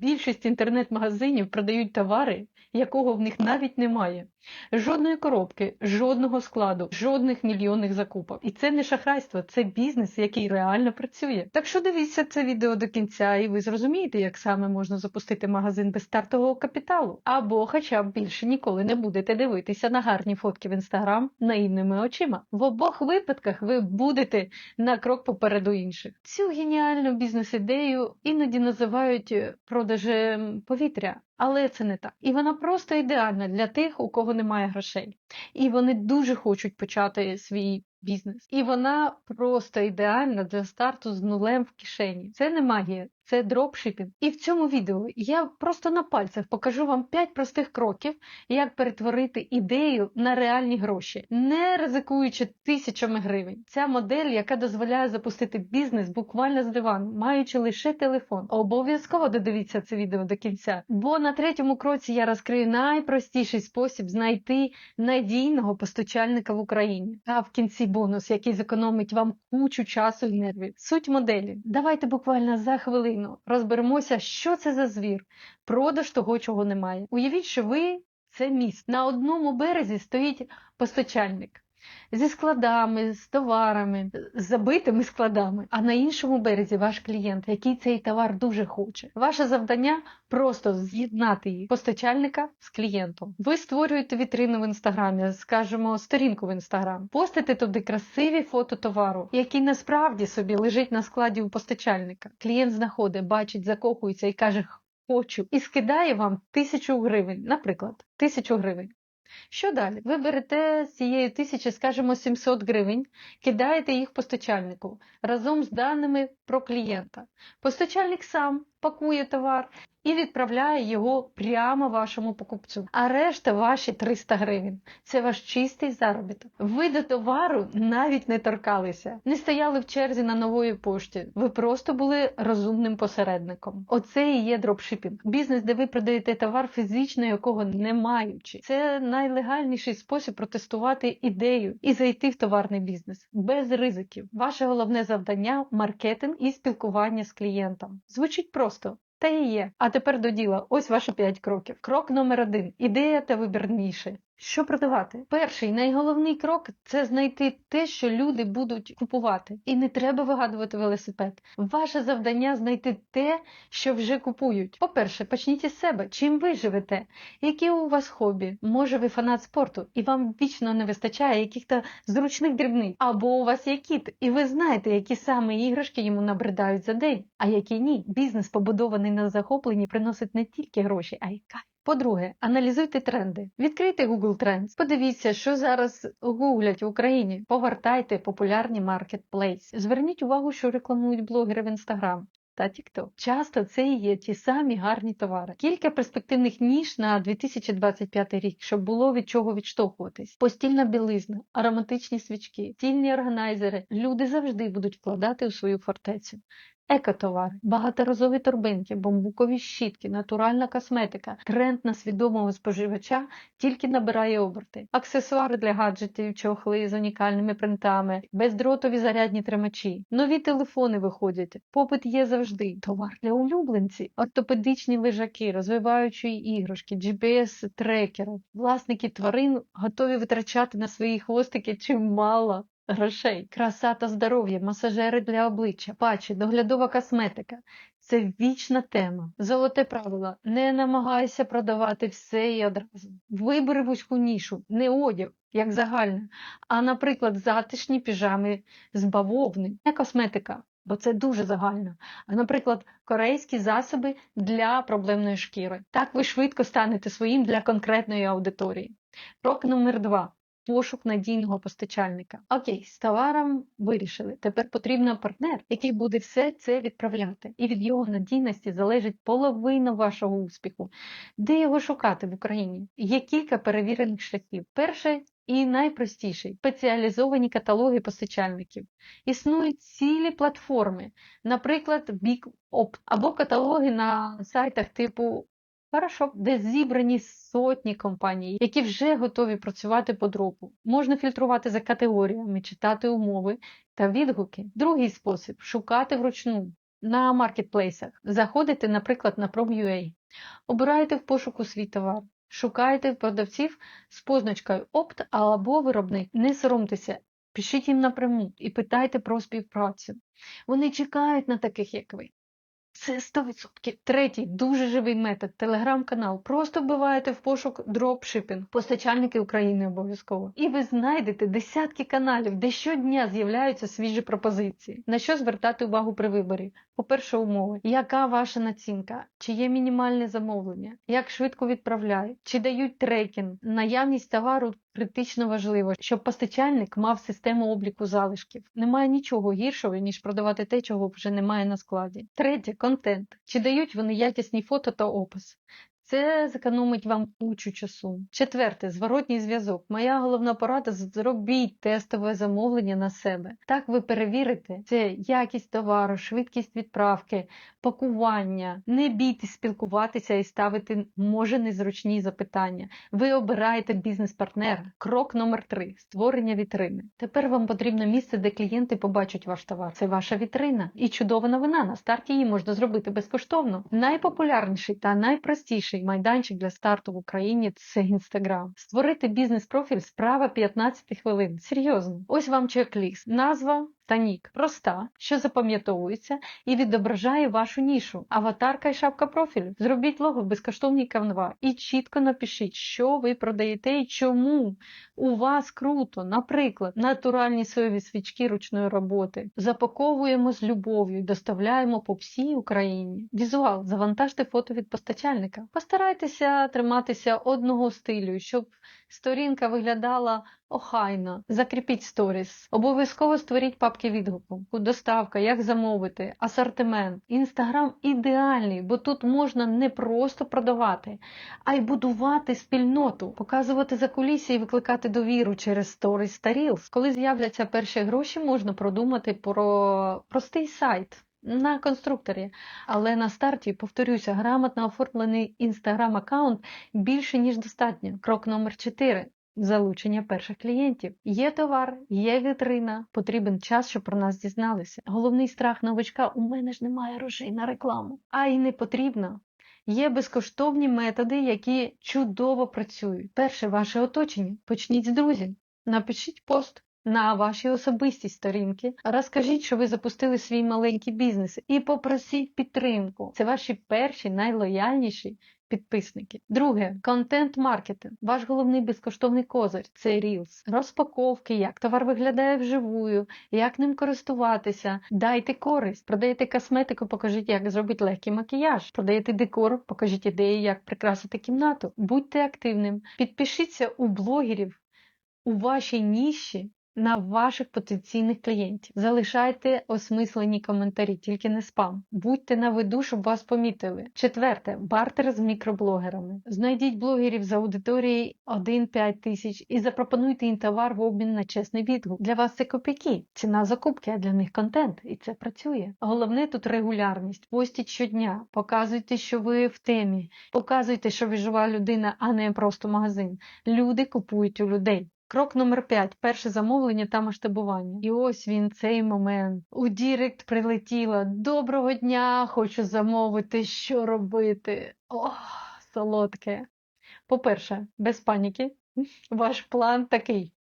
Більшість інтернет-магазинів продають товари, якого в них навіть немає. Жодної коробки, жодного складу, жодних мільйонних закупок. І це не шахрайство, це бізнес, який реально працює. Так що дивіться це відео до кінця, і ви зрозумієте, як саме можна запустити магазин без стартового капіталу. Або хоча б більше ніколи не будете дивитися на гарні фотки в інстаграм наївними очима. В обох випадках ви будете на крок попереду інших. Цю геніальну бізнес-ідею іноді називають е, продажем повітря. Але це не так. І вона просто ідеальна для тих, у кого немає грошей. І вони дуже хочуть почати свій бізнес. І вона просто ідеальна для старту з нулем в кишені. Це не магія, це дропшипінг. І в цьому відео я просто на пальцях покажу вам 5 простих кроків, як перетворити ідею на реальні гроші, не ризикуючи тисячами гривень. Ця модель, яка дозволяє запустити бізнес буквально з дивану, маючи лише телефон. Обов'язково додивіться це відео до кінця, бо на третьому кроці я розкрию найпростіший спосіб знайти надійного постачальника в Україні. А в кінці бонус, який зекономить вам кучу часу і нервів. Суть моделі. Давайте буквально за хвилину розберемося, що це за звір, продаж того, чого немає. Уявіть, що ви це міст. На одному березі стоїть постачальник. Зі складами, з товарами, з забитими складами, а на іншому березі ваш клієнт, який цей товар дуже хоче. Ваше завдання просто з'єднати їх постачальника з клієнтом. Ви створюєте вітрину в інстаграмі, скажімо, сторінку в інстаграм, постите туди красиві фото товару, який насправді собі лежить на складі у постачальника. Клієнт знаходить, бачить, закохується і каже. Хочу і скидає вам тисячу гривень, наприклад, тисячу гривень. Що далі? Ви берете з цієї тисячі, скажімо, 700 гривень, кидаєте їх постачальнику разом з даними про клієнта. Постачальник сам пакує товар і відправляє його прямо вашому покупцю. А решта ваші 300 гривень. Це ваш чистий заробіток. Ви до товару навіть не торкалися, не стояли в черзі на нової пошті. Ви просто були розумним посередником. Оце і є дропшипінг. Бізнес, де ви продаєте товар, фізично якого не маючи. Це найлегальніший спосіб протестувати ідею і зайти в товарний бізнес без ризиків. Ваше головне завдання маркетинг і спілкування з клієнтом. Звучить просто. Та і є. А тепер до діла. Ось ваші 5 кроків. Крок номер один. Ідея та вибір ніші. Що продавати? Перший найголовний крок це знайти те, що люди будуть купувати. І не треба вигадувати велосипед. Ваше завдання знайти те, що вже купують. По-перше, почніть із себе, чим ви живете, які у вас хобі. Може, ви фанат спорту, і вам вічно не вистачає яких-то зручних дрібниць. Або у вас є кіт, і ви знаєте, які саме іграшки йому набридають за день, а які ні. Бізнес, побудований на захопленні, приносить не тільки гроші, а й кайф. По-друге, аналізуйте тренди. Відкрийте Google Trends, подивіться, що зараз гуглять в Україні. Погортайте популярні маркетплейси. Зверніть увагу, що рекламують блогери в Instagram. Та TikTok. Часто це і є ті самі гарні товари. Кілька перспективних ніж на 2025 рік, щоб було від чого відштовхуватись. Постільна білизна, ароматичні свічки, стільні органайзери. Люди завжди будуть вкладати у свою фортецю. Екотовари, багаторазові торбинки, бамбукові щітки, натуральна косметика, тренд на свідомого споживача тільки набирає оберти. Аксесуари для гаджетів, чохли з унікальними принтами, бездротові зарядні тримачі. Нові телефони виходять. Попит є завжди. Товар для улюбленців, ортопедичні лежаки, розвиваючі іграшки, GPS-трекери. Власники тварин готові витрачати на свої хвостики чимало грошей, краса та здоров'я, масажери для обличчя, патчі, доглядова косметика. Це вічна тема. Золоте правило. Не намагайся продавати все і одразу. Вибери вузьку нішу, не одяг, як загальне, а, наприклад, затишні піжами з бавовни, не косметика. Бо це дуже загально. А, наприклад, корейські засоби для проблемної шкіри. Так ви швидко станете своїм для конкретної аудиторії. Крок номер два пошук надійного постачальника. Окей, з товаром вирішили. Тепер потрібен партнер, який буде все це відправляти. І від його надійності залежить половина вашого успіху. Де його шукати в Україні? Є кілька перевірених шляхів. Перше і найпростіший спеціалізовані каталоги постачальників. Існують цілі платформи, наприклад, BigOpt, або каталоги на сайтах типу Хорошо, де зібрані сотні компаній, які вже готові працювати по дропу. Можна фільтрувати за категоріями, читати умови та відгуки. Другий спосіб шукати вручну. на маркетплейсах. Заходите, наприклад, на Prom.ua, обираєте в пошуку свій товар, шукаєте продавців з позначкою опт або виробник. Не соромтеся, пишіть їм напряму і питайте про співпрацю. Вони чекають на таких, як ви. Це 100%. Третій дуже живий метод телеграм-канал. Просто вбиваєте в пошук дропшипінг, постачальники України обов'язково. І ви знайдете десятки каналів, де щодня з'являються свіжі пропозиції. На що звертати увагу при виборі? По-перше, умови. Яка ваша націнка? Чи є мінімальне замовлення? Як швидко відправляють? Чи дають трекінг? Наявність товару критично важливо, щоб постачальник мав систему обліку залишків. Немає нічого гіршого, ніж продавати те, чого вже немає на складі. Третє контент. Чи дають вони якісні фото та опис? Це зекономить вам кучу часу. Четверте, зворотній зв'язок. Моя головна порада зробіть тестове замовлення на себе. Так ви перевірите це якість товару, швидкість відправки, пакування. Не бійтесь спілкуватися і ставити може незручні запитання. Ви обираєте бізнес-партнера. Крок номер три створення вітрини. Тепер вам потрібно місце, де клієнти побачать ваш товар. Це ваша вітрина. І чудова новина. На старті її можна зробити безкоштовно. Найпопулярніший та найпростіший майданчик для старту в Україні це Інстаграм. Створити бізнес-профіль справа 15 хвилин. Серйозно. Ось вам чек-ліст. Назва та нік. Проста, що запам'ятовується і відображає вашу нішу. Аватарка і шапка профілю. Зробіть лого в безкоштовній Canva і чітко напишіть, що ви продаєте і чому. У вас круто, наприклад, натуральні соєві свічки ручної роботи. Запаковуємо з любов'ю доставляємо по всій Україні. Візуал, завантажте фото від постачальника. Постарайтеся триматися одного стилю, щоб сторінка виглядала охайно. Закріпіть сторіс. Обов'язково створіть папки відгуку. Доставка, як замовити, асортимент. Інстаграм ідеальний, бо тут можна не просто продавати, а й будувати спільноту, показувати закулісся і викликати довіру через сторіс та Reels. Коли з'являться перші гроші, можна продумати про простий сайт. На конструкторі, але на старті, повторюся, грамотно оформлений інстаграм-аккаунт більше ніж достатньо. Крок номер 4 залучення перших клієнтів. Є товар, є вітрина, потрібен час, щоб про нас дізналися. Головний страх новачка у мене ж немає грошей на рекламу, а й не потрібно. Є безкоштовні методи, які чудово працюють. Перше, ваше оточення. Почніть з друзів. Напишіть пост на вашій особистій сторінки. Розкажіть, що ви запустили свій маленький бізнес, і попросіть підтримку. Це ваші перші найлояльніші підписники. Друге контент-маркетинг. Ваш головний безкоштовний козир це Reels. Розпаковки, як товар виглядає вживую, як ним користуватися. Дайте користь, продаєте косметику, покажіть, як зробити легкий макіяж. Продаєте декор, покажіть ідеї, як прикрасити кімнату. Будьте активним. Підпишіться у блогерів у вашій ніші на ваших потенційних клієнтів. Залишайте осмислені коментарі, тільки не спам. Будьте на виду, щоб вас помітили. Четверте, бартер з мікроблогерами. Знайдіть блогерів з аудиторії 1-5 тисяч і запропонуйте їм товар в обмін на чесний відгук. Для вас це копійки, ціна закупки, а для них контент, і це працює. Головне тут регулярність. Постіть щодня, показуйте, що ви в темі, показуйте, що ви жива людина, а не просто магазин. Люди купують у людей. Крок номер 5. Перше замовлення та масштабування. І ось він цей момент. У Дірект прилетіла. Доброго дня! Хочу замовити, що робити. Ох, солодке. По-перше, без паніки. Ваш план такий.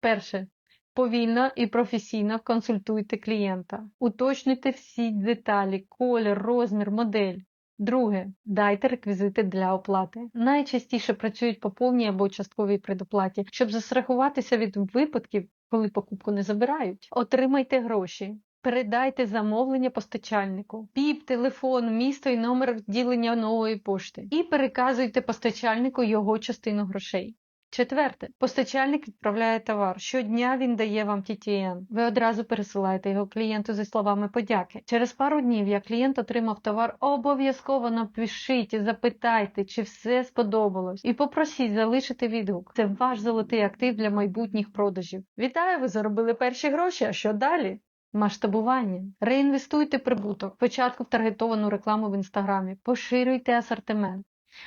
Перше. Повільно і професійно консультуйте клієнта. Уточнюйте всі деталі, колір, розмір, модель. Друге, дайте реквізити для оплати. Найчастіше працюють по повній або частковій предоплаті, щоб застрахуватися від випадків, коли покупку не забирають. Отримайте гроші. Передайте замовлення постачальнику, піп, телефон, місто і номер відділення нової пошти. І переказуйте постачальнику його частину грошей. Четверте, постачальник відправляє товар. Щодня він дає вам TTN. Ви одразу пересилаєте його клієнту зі словами подяки. Через пару днів, як клієнт отримав товар, обов'язково напишіть і запитайте, чи все сподобалось, і попросіть залишити відгук. Це ваш золотий актив для майбутніх продажів. Вітаю! Ви заробили перші гроші. А що далі? Масштабування. Реінвестуйте прибуток. Спочатку в таргетовану рекламу в інстаграмі, поширюйте асортимент.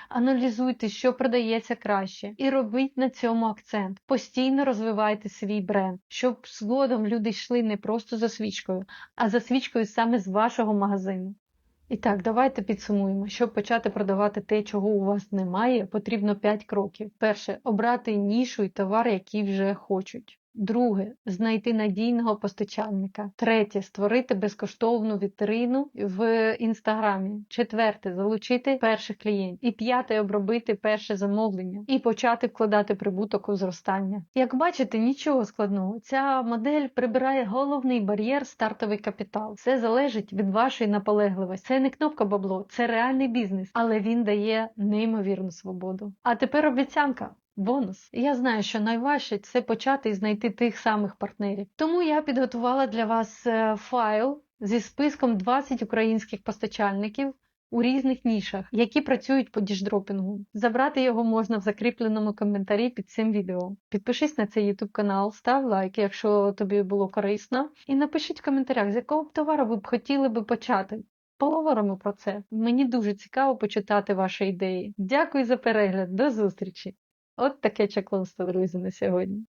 Аналізуйте, що продається краще, і робіть на цьому акцент. Постійно розвивайте свій бренд, щоб згодом люди йшли не просто за свічкою, а за свічкою саме з вашого магазину. І так, давайте підсумуємо. Щоб почати продавати те, чого у вас немає, потрібно 5 кроків. Перше обрати нішу і товар, який вже хочуть. Друге знайти надійного постачальника. Третє створити безкоштовну вітрину в інстаграмі. Четверте залучити перших клієнтів. І п'яте обробити перше замовлення і почати вкладати прибуток у зростання. Як бачите, нічого складного. Ця модель прибирає головний бар'єр стартовий капітал. Все залежить від вашої наполегливості. Це не кнопка бабло, це реальний бізнес, але він дає неймовірну свободу. А тепер обіцянка. Бонус. Я знаю, що найважче це почати і знайти тих самих партнерів. Тому я підготувала для вас е, файл зі списком 20 українських постачальників у різних нішах, які працюють по діждропінгу. Забрати його можна в закріпленому коментарі під цим відео. Підпишись на цей YouTube канал, став лайк, якщо тобі було корисно, і напишіть в коментарях, з якого б товару ви б хотіли би почати. Поговоримо про це. Мені дуже цікаво почитати ваші ідеї. Дякую за перегляд, до зустрічі! От таке чаклунство, друзі, на сьогодні.